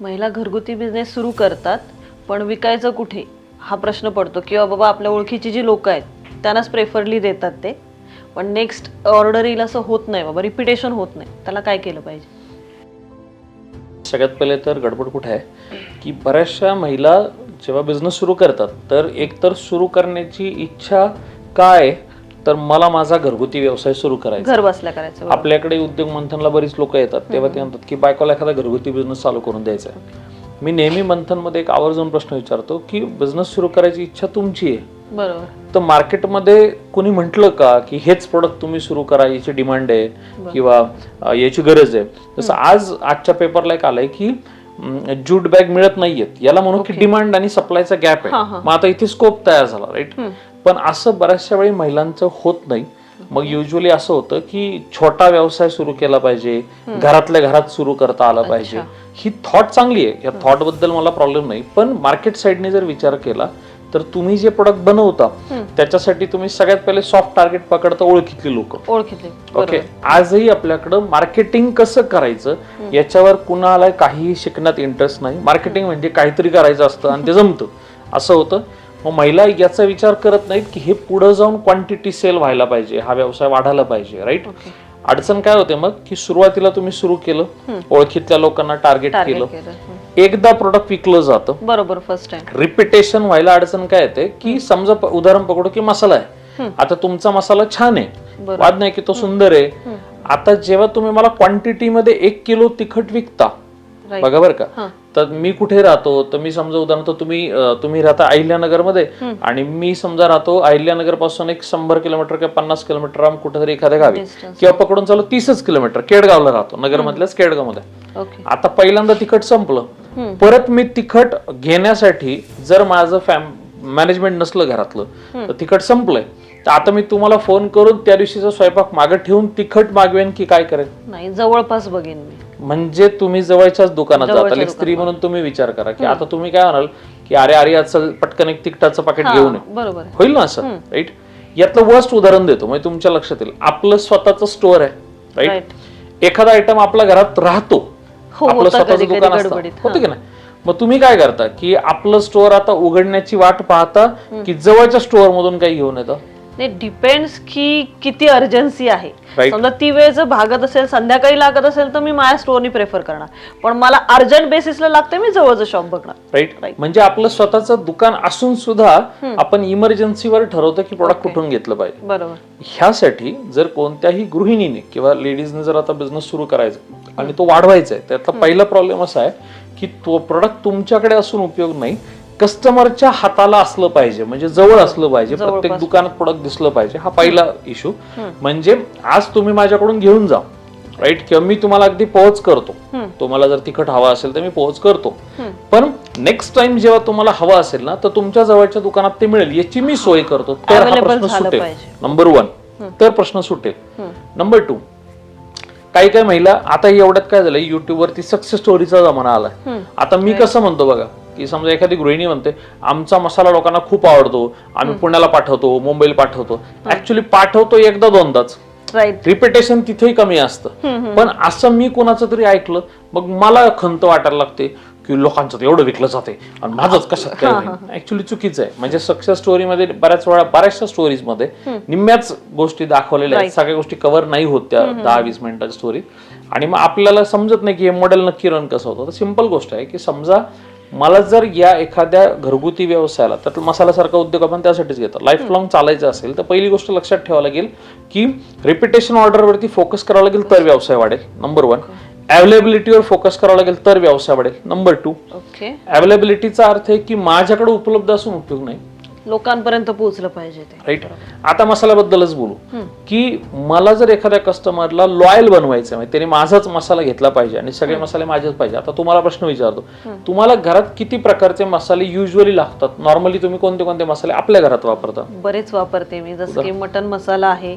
महिला घरगुती बिझनेस सुरू करतात पण विकायचं कुठे? हा प्रश्न पडतो. किंवा बाबा आपल्या ओळखीची जी लोकं आहेत त्यांनाच प्रेफरली देतात ते. पण नेक्स्ट ऑर्डर येईल असं होत नाही बाबा रिपिटेशन होत नाही. त्याला काय केलं पाहिजे? सगळ्यात पहिले तर गडबड कुठे आहे? की बऱ्याचशा महिला जेव्हा बिझनेस सुरू करतात तर एकतर सुरू करण्याची इच्छा काय? तर मला माझा घरगुती व्यवसाय सुरू करायचा घर बसल्या करायचं बरोबर. आपल्याकडे उद्योग मंथनला बरीच लोक येतात. तेव्हा ते म्हणतात की बायकोला एखादा घरगुती बिझनेस चालू करून द्यायचा आहे. मी नेहमी मंथनमध्ये एक आवर्जून प्रश्न विचारतो की बिझनेस सुरू करायची इच्छा तुमची आहे? बरोबर. तर मार्केटमध्ये कोणी म्हटलं का की हेच प्रोडक्ट तुम्ही सुरू करा याची डिमांड आहे किंवा अ, याची गरज आहे. जसं आज आजच्या पेपरला एक आलंय की ज्यूट बॅग मिळत नाहीयेत. याला म्हणू की डिमांड आणि सप्लायचा गॅप आहे. मग आता इथे स्कोप तयार झाला राईट पण असं बऱ्याचशा वेळी महिलांचं होत नाही. मग युजली असं होतं की छोटा व्यवसाय सुरू केला पाहिजे घरातल्या घरात सुरू करता आला पाहिजे. ही थॉट चांगली आहे. या थॉटबद्दल मला प्रॉब्लेम नाही. पण मार्केट साईडने जर विचार केला तर तुम्ही जे प्रोडक्ट बनवता त्याच्यासाठी तुम्ही सगळ्यात पहिले सॉफ्ट टार्गेट पकडता ओळखीतली लोक. ओळखीतले. ओके आजही आपल्याकडं मार्केटिंग कसं करायचं याच्यावर कुणाला काहीही शिकण्यात इंटरेस्ट नाही. मार्केटिंग म्हणजे काहीतरी करायचं असतं आणि ते जमतं. असं होतं. मग महिला याचा विचार करत नाहीत की हे पुढे जाऊन क्वांटिटी सेल व्हायला पाहिजे हा व्यवसाय वाढायला पाहिजे राईट अडचण काय होते मग की सुरुवातीला तुम्ही सुरू केलं ओळखीतल्या लोकांना टार्गेट केलं. एकदा प्रोडक्ट विकलं जातं. बरोबर फर्स्ट टाइम रिपिटेशन व्हायला अडचण काय येते की समजा उदाहरण पकडू की मसाला आहे. आता तुमचा मसाला छान आहे. वाद नाही की तो सुंदर आहे. आता जेव्हा तुम्ही मला क्वांटिटी मध्ये एक किलो तिखट विकता. बघा बरं का. तर मी कुठे राहतो? तर मी समजा उदाहरण तुम्ही अं, तुम्ही राहता अहिल्यानगरमध्ये आणि मी समजा राहतो अहिल्यानगरपासून एक शंभर किलोमीटर किंवा पन्नास किलोमीटर लांब कुठेतरी एखाद्या गावी किंवा पकडून चालू तीसच किलोमीटर केडगावला राहतो नगर मधल्याच केडगावमध्ये ओके. आता पहिल्यांदा तिखट संपलं. परत मी तिखट घेण्यासाठी जर माझं फॅम मॅनेजमेंट नसलं घरातलं तर तिखट संपलंय. तर आता मी तुम्हाला फोन करून त्या दिवशीचा स्वयंपाक मागं ठेवून तिखट मागवेन की काय करेन? नाही जवळपास बघेन मी. म्हणजे तुम्ही जवळच्याच दुकानात जाता एक स्त्री म्हणून तुम्ही विचार करा की आता तुम्ही काय म्हणाल की अरे अरे आज चल पटकन एक तिखटाचं पाकिट घेऊन ये. बरोबर. होईल ना असं? राईट यातलं वर्स्ट उदाहरण देतो म्हणजे तुमच्या लक्षात येईल. आपलं स्वतःचं स्टोअर आहे. राईट एखादा आयटम आपल्या घरात राहतो. हो, आपलं स्वतःचं दुकान असतं. होतं की नाही? मग तुम्ही काय करता की आपलं स्टोअर आता उघडण्याची वाट पाहता की जवळच्या स्टोअर मधून काही घेऊन येतं? नाही डिपेंड्स की किती अर्जन्सी आहे. Right. समजा ती वेळ जर भागत असेल संध्याकाळी लागत असेल तर मी माझ्या स्टोअरनी प्रेफर करणार. पण मला अर्जंट बेसिसला लागते मी जवळचं शॉप बघणार. राईट म्हणजे आपलं स्वतःचं दुकान असून सुद्धा आपण इमर्जन्सीवर ठरवतो की प्रोडक्ट कुठून घेतलं पाहिजे. बरोबर. ह्यासाठी जर कोणत्याही गृहिणीने किंवा लेडीजने जर आता बिझनेस सुरू करायचा आणि तो वाढवायचा आहे त्यातला पहिला प्रॉब्लेम असा आहे की तो प्रोडक्ट तुमच्याकडे असून उपयोग नाही कस्टमरच्या हाताला असलं पाहिजे म्हणजे जवळ असलं पाहिजे प्रत्येक दुकानात प्रोडक्ट दिसलं पाहिजे. हा पहिला इश्यू म्हणजे आज तुम्ही माझ्याकडून घेऊन जा. राईट किंवा मी तुम्हाला अगदी पोहोच करतो. तुम्हाला जर तिखट हवा असेल तर मी पोहोच करतो. पण नेक्स्ट टाइम जेव्हा तुम्हाला हवा असेल ना तर तुमच्या जवळच्या दुकानात ते मिळेल. याची मी सोय करतो. तर हा प्रश्न झालं सुटेल. नंबर वन तर प्रश्न सुटेल. नंबर टू काही काही महिला आता एवढ्यात काय झालंय YouTube वरती सक्सेस स्टोरीचा जमाना आलाय. आता मी कसं म्हणतो बघा की समजा एखादी गृहिणी म्हणते आमचा मसाला लोकांना खूप आवडतो आम्ही पुण्याला पाठवतो मुंबईला पाठवतो. ऍक्च्युली पाठवतो एकदा दोनदाच. रिपिटेशन तिथेही कमी असतं. पण असं मी कोणाचं तरी ऐकलं मग मला खंत वाटायला लागते की लोकांचं एवढं विकलं जाते आणि माझंच कशात ऍक्च्युली चुकीचं आहे. म्हणजे सक्सेस स्टोरीमध्ये बऱ्याच वेळा बऱ्याचशा स्टोरीजमध्ये निम्म्याच गोष्टी दाखवलेल्या आहेत. सगळ्या गोष्टी कव्हर नाही होत त्या दहा वीस मिनिटाच्या स्टोरीत आणि मग आपल्याला समजत नाही की हे मॉडेल नक्की रन कसं होतं. तर सिंपल गोष्ट आहे की समजा मला जर या एखाद्या घरगुती व्यवसायाला तर मसाल्यासारखा उद्योग आपण त्यासाठीच घेतो. लाईफ लॉंग चालायचं असेल तर पहिली गोष्ट लक्षात ठेवावं लागेल की रिपिटेशन ऑर्डरवरती फोकस करावं लागेल तर व्यवसाय वाढेल नंबर वन अवेलेबिलिटीवर फोकस करावं लागेल तर व्यवसाय वाढेल नंबर टू अवेलेबिलिटीचा अर्थ आहे की माझ्याकडे उपलब्ध असून उपयोग नाही. लोकांपर्यंत पोहोचलं पाहिजे ते. राईट आता मसाल्याबद्दलच बोलू. की मला जर एखाद्या कस्टमरला लॉयल बनवायचं आहे म्हणजे त्याने माझाच मसाला घेतला पाहिजे आणि सगळे मसाले माझेच पाहिजे. आता तुम्हाला प्रश्न विचारतो. तुम्हाला घरात किती प्रकारचे मसाले युजली लागतात? नॉर्मली तुम्ही कोणते कोणते मसाले आपल्या घरात वापरता? बरेच वापरते मी. जसं की मटन मसाला आहे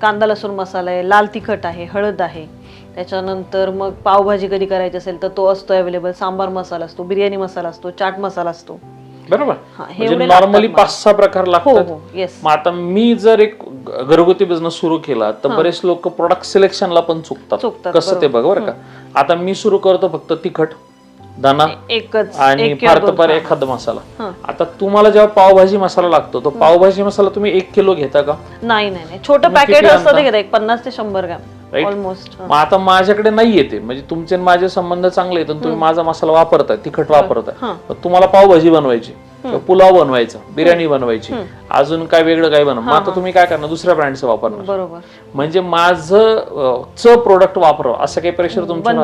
कांदा लसूण मसाला आहे लाल तिखट आहे हळद आहे. त्याच्यानंतर मग पावभाजी कधी करायची असेल तर तो असतो अवेलेबल सांबार मसाला असतो बिर्याणी मसाला असतो चाट मसाला असतो. हा, हे म्हणजे एवढे नॉर्मली लागतात पाच सहा प्रकार हो लागतात. हो येस मग आता मी जर एक ग- घरगुती बिझनेस सुरू केला तर बरेच लोक प्रोडक्ट सिलेक्शनला पण चुकतात. चुकतात, कसं ते बघ बरं का? आता मी सुरू करतो फक्त तिखट दाना एकच आणि एक किंवा फार तर दोन. फार हा. एखादा मसाला. हा. आता तुम्हाला जेव्हा पावभाजी मसाला लागतो तो पावभाजी मसाला तुम्ही एक किलो घेता का? नाही नाही नाही. छोटं मग पॅकेट असतं आणता? घेता एक पन्नास ते शंभर ग्रॅम. मग आता माझ्याकडे नाही येते म्हणजे तुमचे आणि माझे संबंध चांगले आहेत आणि तुम्ही माझा मसाला वापरताय तिखट वापरताय. तुम्हाला पावभाजी बनवायची पुलाव बनवायचा बिर्याणी बनवायची अजून काय वेगळं काय बनव? मग आता तुम्ही काय करणार? दुसऱ्या ब्रँडचं वापरणार. बरोबर. म्हणजे माझं च प्रोडक्ट वापरावं असं काही प्रेशर तुमचं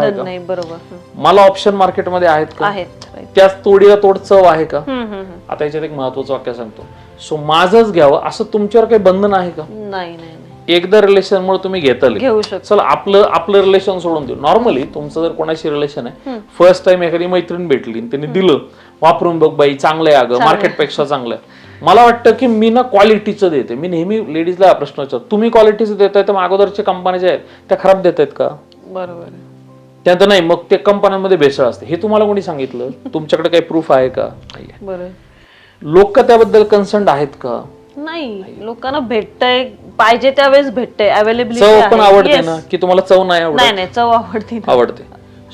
बरोबर. मला ऑप्शन मार्केटमध्ये आहेत का. त्याच तोडीला तोड चव आहे का. आता याच्यात एक महत्वाचं वाक्य सांगतो. सो माझंच घ्यावं असं तुमच्यावर काही बंधन आहे का? नाही एकदा रिलेशन मुळे तुम्ही घेतले. घेऊ शकतो. चला आपलं आपलं रिलेशन सोडून देऊ. नॉर्मली तुमचं जर कोणाशी रिलेशन आहे फर्स्ट टाइम एखादी मैत्रीण भेटली आणि त्यांनी दिलं वापरून बघ बाई चांगलं आहे अगं मार्केटपेक्षा चांगलं आहे. मला वाटतं की मी ना क्वालिटीचं देते. मी नेहमी लेडीजला हा प्रश्न विचारतो तुम्ही क्वालिटीचं देताय तर अगोदरच्या कंपन्या ज्या आहेत त्या खराब देत आहेत का? बरोबर. त्यानंतर नाही मग ते कंपन्यांमध्ये भेसळ असते. हे तुम्हाला कोणी सांगितलं? तुमच्याकडे काही प्रूफ आहे का? लोक त्याबद्दल कन्सर्न आहेत का? नाही. लोकांना भेटतंय पाहिजे त्यावेळेस भेटतंय चव पण आवडते ना? की तुम्हाला चव नाही आवडत? नाही नाही चव आवडते ना. आवडते.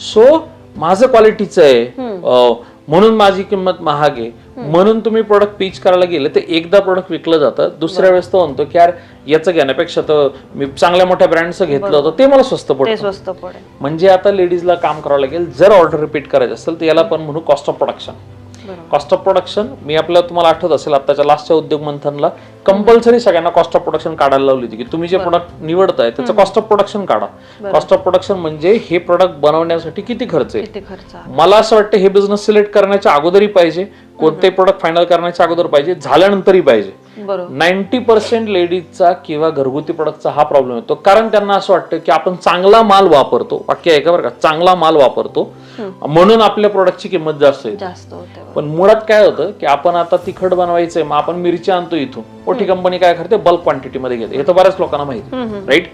सो माझं क्वालिटीचं आहे अं, म्हणून माझी किंमत महाग आहे. म्हणून तुम्ही प्रोडक्ट पीच करायला गेले तर एकदा प्रोडक्ट विकलं जातं दुसऱ्या वेळेस तो म्हणतो की यार याचं घेण्यापेक्षा तर मी चांगल्या मोठ्या ब्रँडचं घेतलं होतं ते मला स्वस्त ते पडतं. स्वस्त पडेल म्हणजे आता लेडीजला काम करावं लागेल जर ऑर्डर रिपीट करायचं असेल तर याला पण म्हणू कॉस्ट ऑफ प्रोडक्शन बरोबर कॉस्ट ऑफ प्रोडक्शन मी आपल्या तुम्हाला आठवत असेल आताच्या लास्टच्या उद्योग मंथनला कंपल्सरी सगळ्यांना कॉस्ट ऑफ प्रोडक्शन काढायला लावली होती की तुम्ही जे प्रोडक्ट निवडताय त्याचं कॉस्ट ऑफ प्रोडक्शन काढा. कॉस्ट ऑफ प्रोडक्शन म्हणजे हे प्रोडक्ट बनवण्यासाठी किती खर्च आहे? मला असं वाटतं हे बिझनेस सिलेक्ट करण्याच्या अगोदरही पाहिजे. कोणते प्रोडक्ट फायनल करण्याच्या अगोदर पाहिजे. झाल्यानंतरही पाहिजे. नाईन्टी पर्सेंट लेडीजचा किंवा घरगुती प्रोडक्टचा हा प्रॉब्लेम येतो. कारण त्यांना असं वाटतं की आपण चांगला माल वापरतो. वाक्य आहे का बरं का? चांगला माल वापरतो. म्हणून आपल्या प्रोडक्टची किंमत जास्त येते. पण मुळात काय होतं की आपण आता तिखट बनवायचंय मग आपण मिरची आणतो इथून. मोठी कंपनी काय करते? बल्क क्वांटिटी मध्ये घेते. हे तर बऱ्याच लोकांना माहिती राईट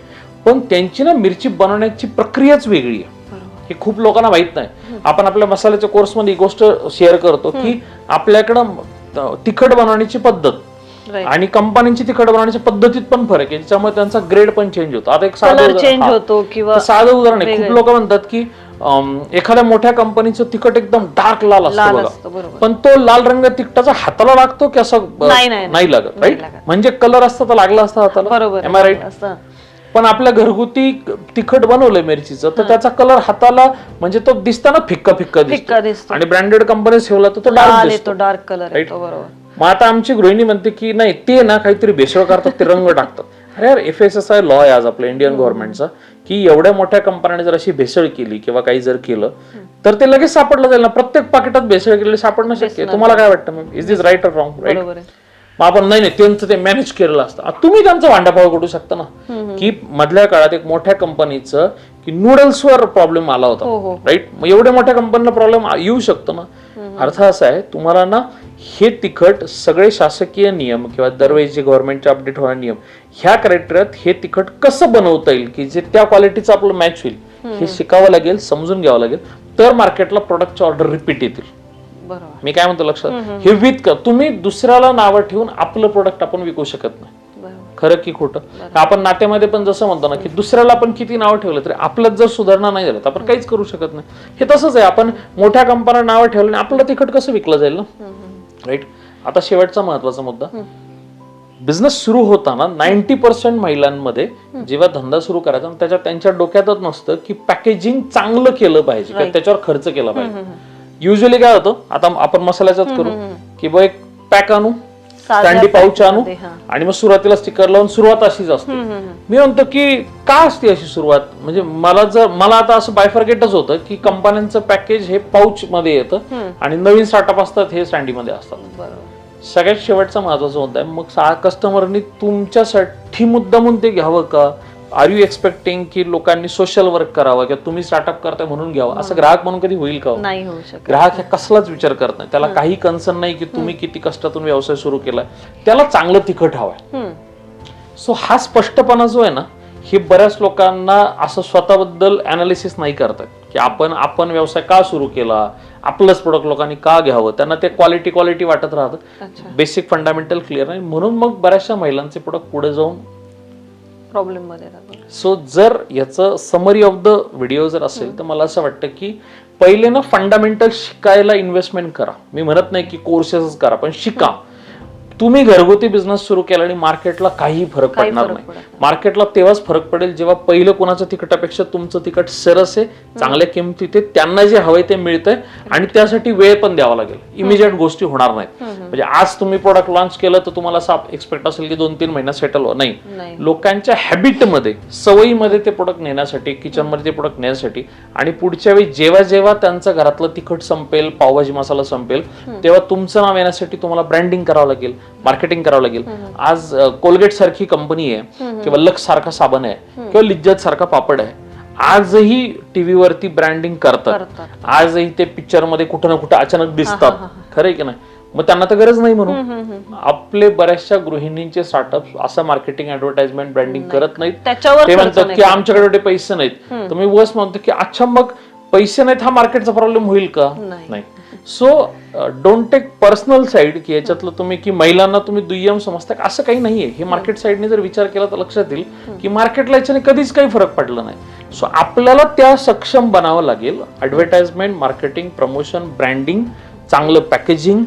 पण त्यांची ना मिरची बनवण्याची प्रक्रियाच वेगळी आहे. हे खूप लोकांना माहीत नाही. आपण आपल्या मसाल्याच्या कोर्समध्ये ही गोष्ट शेअर करतो की आपल्याकडं तिखट बनवण्याची पद्धत. आणि कंपन्यांची तिखट बनवण्याच्या पद्धतीत पण फरक आहे. ज्याच्यामुळे त्यांचा ग्रेड पण चेंज होतो. आता एक साधं चेंज. होतो किंवा साधं उदाहरण आहे. खूप लोक म्हणतात की एखाद्या मोठ्या कंपनीचं तिखट एकदम डार्क लाल असतं बघा. पण तो लाल रंग तिखटाचा हाताला लागतो की असं नाही, लागत राईट. म्हणजे कलर असता तर लागला असता हाताला. बरोबर एम आय राईट पण आपल्या घरगुती तिखट बनवलंय मिरचीचं तर त्याचा कलर हाताला म्हणजे तो दिसताना फिक्का फिक्का दिसतो. फिक्का दिसतो. आणि ब्रँडेड कंपनी ठेवला तर तो डार्क डार्क कलर बरोबर. मग आता आमची गृहिणी म्हणते की नाही ते ना काहीतरी भेसळ करतात ते रंग टाकतात. अरे यार F S S I law आहे आज आपल्या इंडियन गव्हर्नमेंटचा की एवढ्या मोठ्या कंपन्यांनी जर अशी भेसळ केली किंवा काही जर केलं तर ते लगेच सापडलं जाईल ना. प्रत्येक पाकिटात भेसळ केलेली सापडणं शक्य आहे. तुम्हाला काय वाटतं मग? Is this right or wrong right बरोबर आहे. मग आपण नाही नाही त्यांचं ते मॅनेज केलेलं असतं. आता तुम्ही त्यांचा भांडाफाळ करू शकता ना. की मधल्या काळात एक मोठ्या कंपनीचं की नूडल्सवर प्रॉब्लेम आला हो, होता. हो. राईट मग एवढ्या मोठ्या कंपनीला प्रॉब्लेम येऊ शकतो ना. अर्थ असा आहे तुम्हाला ना हे तिखट सगळे शासकीय नियम किंवा दरवेळी जे गव्हर्नमेंटचे अपडेट होणारे नियम ह्या क्रायटेरियात हे तिखट कसं बनवता येईल की जे त्या क्वालिटीचं आपलं मॅच होईल हे शिकावं लागेल समजून घ्यावं लागेल तर मार्केटला प्रोडक्टचे ऑर्डर रिपीट येतील. बरोबर. मी काय म्हणतो लक्षात? हे विथ तुम्ही दुसऱ्याला नावं ठेवून आपलं प्रोडक्ट आपण विकू शकत नाही. खरं की खोटं? आपण नात्यामध्ये पण जसं म्हणतो ना की दुसऱ्याला आपण किती नावं ठेवलं तरी आपल्यात जर सुधारणा नाही झालं तर आपण काहीच करू शकत नाही. हे तसंच आहे आपण मोठ्या कंपन्या नावं ठेवलं आणि आपलं तिखट कसं विकलं जाईल ना? राईट? आता शेवटचा महत्त्वाचा मुद्दा. बिझनेस सुरू होताना नाईन्टी पर्सेंट महिलांमध्ये जेव्हा धंदा सुरू करायचा त्याच्या त्यांच्या डोक्यातच नसतं की पॅकेजिंग चांगलं केलं पाहिजे त्याच्यावर खर्च केला पाहिजे. युजली काय होतं आता आपण मसाल्याचाच करू की बा एक पॅक आणू स्टँडी पाऊच आणू. आणि मग सुरुवातीला स्टिकर लावून सुरुवात अशीच असते. मी म्हणतो की का असते अशी सुरुवात? म्हणजे मला जर मला आता असं बायफर्गेटच होतं की कंपन्यांचं पॅकेज हे पाऊच मध्ये येतं आणि नवीन स्टार्टअप असतात हे स्टँडी मध्ये असतात. सगळ्यात शेवटचा महत्त्वाचा मुद्दा आहे मग कस्टमरनी तुमच्यासाठी मुद्दामून ते घ्यावं का? आर यू एक्सपेक्टिंग की लोकांनी सोशल वर्क करावं किंवा तुम्ही स्टार्टअप करताय म्हणून घ्यावं? असं ग्राहक म्हणून कधी होईल का हो? नाही होऊ शकत. ग्राहक हे कसलाच विचार करत नाही. त्याला काही कन्सर्न नाही की तुम्ही किती कष्टातून व्यवसाय सुरू केलाय. त्याला चांगलं तिखट हवंय. सो हा स्पष्टपणा जो आहे ना हे बऱ्याच लोकांना असं स्वतःबद्दल अनालिसिस नाही करतात की आपण आपण व्यवसाय का सुरू केला? आपलंच प्रोडक्ट लोकांनी का घ्यावं? त्यांना ते क्वालिटी क्वालिटी वाटत राहतं. बेसिक फंडामेंटल क्लिअर नाही म्हणून मग बऱ्याचशा महिलांचे प्रोडक्ट पुढे जाऊन प्रॉब्लेममध्ये सो जर याचं समरी ऑफ द व्हिडिओ जर असेल तर मला असं वाटतं की पहिले ना फंडामेंटल शिकायला इन्व्हेस्टमेंट करा. मी म्हणत नाही की कोर्सेस करा पण शिका. तुम्ही घरगुती बिझनेस सुरू केला आणि मार्केटला काही फरक काही पडणार फरक नाही. पडत मार्केटला तेव्हाच फरक पडेल जेव्हा पहिलं कोणाचं तिकटापेक्षा तुमचं तिकट सरस आहे चांगल्या किमतीत आहे त्यांना जे हवंय ते मिळतंय आणि त्यासाठी वेळ पण द्यावा लागेल. इमिजिएट गोष्टी होणार नाहीत. म्हणजे आज तुम्ही प्रोडक्ट लॉन्च केलं तर तुम्हाला असं एक्सपेक्ट असेल की दोन तीन महिन्यात सेटल हो नाही. नाही. लोकांच्या हॅबिटमध्ये सवयीमध्ये ते प्रोडक्ट नेण्यासाठी किचनमध्ये ते प्रोडक्ट नेण्यासाठी आणि पुढच्या वेळी जेव्हा जेव्हा त्यांचं घरातलं तिखट संपेल पावभाजी मसाला संपेल तेव्हा तुमचं नाव येण्यासाठी तुम्हाला ब्रँडिंग करावं लागेल. मार्केटिंग करावं लागेल. आज कोलगेट सारखी कंपनी आहे किंवा लक्स सारखा साबण आहे किंवा लिज्जत सारखा पापड आहे. आजही टीव्हीवरती ब्रँडिंग करतात. आजही ते पिक्चरमध्ये कुठं ना कुठं अचानक दिसतात. खरंय की नाही? मग त्यांना तर गरज नाही म्हणून. आपले बऱ्याचशा गृहिणींचे स्टार्टअप असं मार्केटिंग ऍडव्हर्टाइजमेंट ब्रँडिंग करत नाहीत. त्याच्यावर ते म्हणतात की आमच्याकडे एवढे पैसे नाहीत. तर मी वस म्हणतो की अच्छा मग पैसे नाहीत हा मार्केटचा प्रॉब्लेम होईल का? नाही. So don't take personal side की याच्यातलं तुम्ही की महिलांना तुम्ही दुय्यम समजता का? असं काही नाहीये. हे मार्केट साईडने जर विचार केला तर लक्षात येईल की मार्केटला याच्याने कधीच काही फरक पडला नाही. सो आपल्याला त्या सक्षम बनावं लागेल. ऍडव्हर्टाइजमेंट मार्केटिंग प्रमोशन ब्रँडिंग चांगलं पॅकेजिंग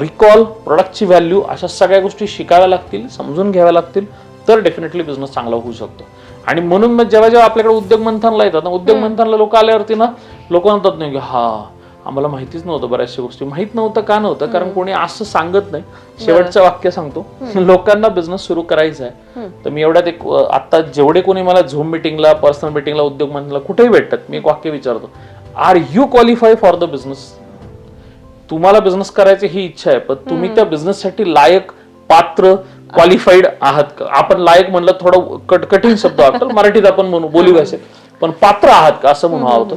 रिकॉल प्रोडक्टची व्हॅल्यू अशा सगळ्या गोष्टी शिकाव्या लागतील समजून घ्याव्या लागतील तर डेफिनेटली बिझनेस चांगला होऊ शकतो. आणि म्हणून मग जेव्हा जेव्हा आपल्याकडे उद्योग मंथनला येतात ना उद्योग मंथनला लोक आल्यावरती ना लोक म्हणतात नाही की हा आम्हाला माहितीच नव्हतं बऱ्याचशा गोष्टी. माहीत नव्हतं का नव्हतं? कारण कोणी असं सांगत नाही. शेवटचं वाक्य सांगतो. लोकांना बिझनेस सुरू करायचा आहे. तर मी एवढ्यात एक आता जेवढे कोणी मला झूम मिटिंगला पर्सनल मिटिंगला उद्योग मंथनला कुठेही भेटतात मी एक वाक्य विचारतो. Are you qualify for the business तुम्हाला बिझनेस करायची ही इच्छा आहे पण तुम्ही त्या बिझनेस साठी लायक पात्र क्वालिफाईड आहात का? आपण लायक म्हणलं थोडं कठीण शब्द वाटतो मराठीत आपण म्हणू बोली भाषेत. पण पात्र आहात का? असं म्हणू होतं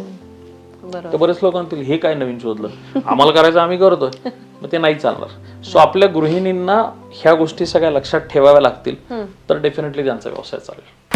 तर बरेच लोक म्हणतील हे काय नवीन शोधलं? आम्हाला करायचं आम्ही करतोय. मग ते नाही चालणार. सो आपल्या गृहिणींना ह्या गोष्टी सगळ्या लक्षात ठेवाव्या लागतील. तर डेफिनेटली त्यांचा व्यवसाय चालेल.